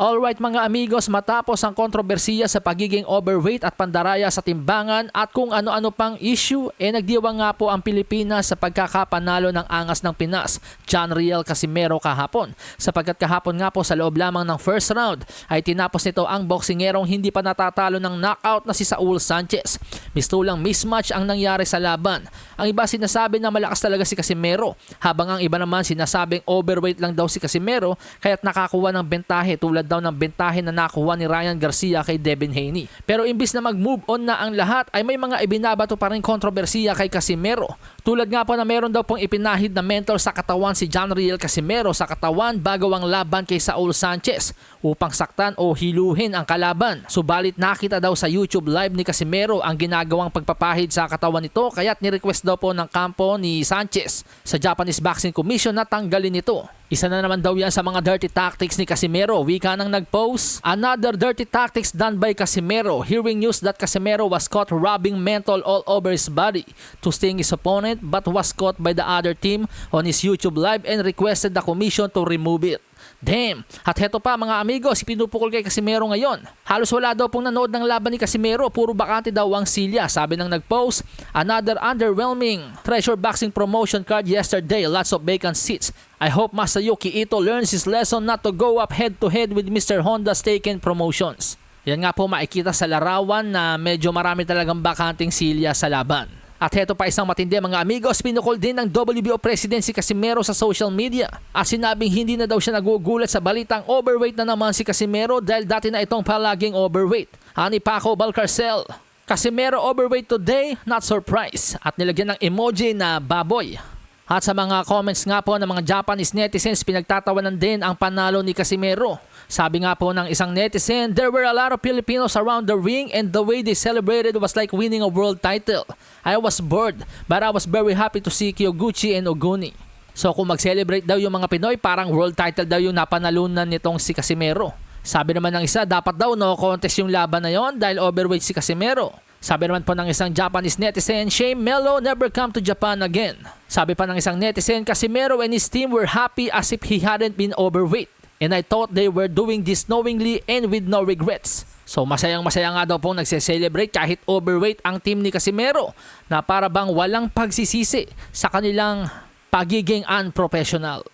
Alright mga amigos, matapos ang kontrobersiya sa pagiging overweight at pandaraya sa timbangan at kung ano-ano pang issue, eh nagdiwang nga po ang Pilipinas sa pagkakapanalo ng angas ng Pinas, John Riel Casimero kahapon. Sapagkat kahapon nga po sa loob lamang ng first round ay tinapos nito ang boksingerong hindi pa natatalo ng knockout na si Saul Sanchez. Mistulang mismatch ang nangyari sa laban. Ang iba sinasabi na malakas talaga si Casimero, habang ang iba naman sinasabing overweight lang daw si Casimero kaya't nakakuha ng bentahe tulad daw ng bentahe na nakuha ni Ryan Garcia kay Devin Haney. Pero imbis na mag-move on na ang lahat ay may mga ibinabato pa rin kontrobersiya kay Casimero. Tulad nga po na meron daw pong ipinahid na mentor sa katawan si John Riel Casimero sa katawan bago ang laban kay Saul Sanchez upang saktan o hiluhin ang kalaban. Subalit nakita daw sa YouTube live ni Casimero ang ginagawang pagpapahid sa katawan nito kaya't ni-request daw po ng kampo ni Sanchez sa Japanese Boxing Commission na tanggalin ito. Isa na naman daw yan sa mga dirty tactics ni Casimero. Wika nang nag-post. Another dirty tactics done by Casimero. Hearing news that Casimero was caught rubbing menthol all over his body to sting his opponent but was caught by the other team on his YouTube live and requested the commission to remove it. Damn! At heto pa mga amigos, pinupukol kay Casimero ngayon. Halos wala daw pong nanood ng laban ni Casimero, puro bakante daw ang silya. Sabi ng nag-post, another underwhelming treasure boxing promotion card yesterday, lots of vacant seats. I hope Masayuki Ito learns his lesson not to go up head to head with Mr. Honda's taken promotions. Yan nga po makikita sa larawan na medyo marami talagang bakanting silya sa laban. At heto pa isang matindi mga amigos, pinukol din ng WBO President si Casimero sa social media. At sinabing hindi na daw siya nagugulat sa balitang overweight na naman si Casimero dahil dati na itong palaging overweight. Ani Paco Balcarcel. Casimero overweight today, not surprise. At nilagyan ng emoji na baboy. At sa mga comments nga po ng mga Japanese netizens, pinagtatawanan din ang panalo ni Casimero. Sabi nga po ng isang netizen, there were a lot of Filipinos around the ring and the way they celebrated was like winning a world title. I was bored, but I was very happy to see Kyoguchi and Oguni. So kung mag-celebrate daw yung mga Pinoy, parang world title daw yung napanalunan nitong si Casimero. Sabi naman ng isa, dapat daw no contest yung laban na yon dahil overweight si Casimero. Sabi naman po ng isang Japanese netizen, Shame Melo never come to Japan again. Sabi pa ng isang netizen, Casimero and his team were happy as if he hadn't been overweight. And I thought they were doing this knowingly and with no regrets. So masayang masaya nga daw pong nagse-celebrate kahit overweight ang team ni Casimero na para bang walang pagsisisi sa kanilang pagiging unprofessional.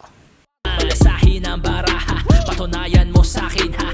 Sa hinang baraha, patunayan mo sa akin ha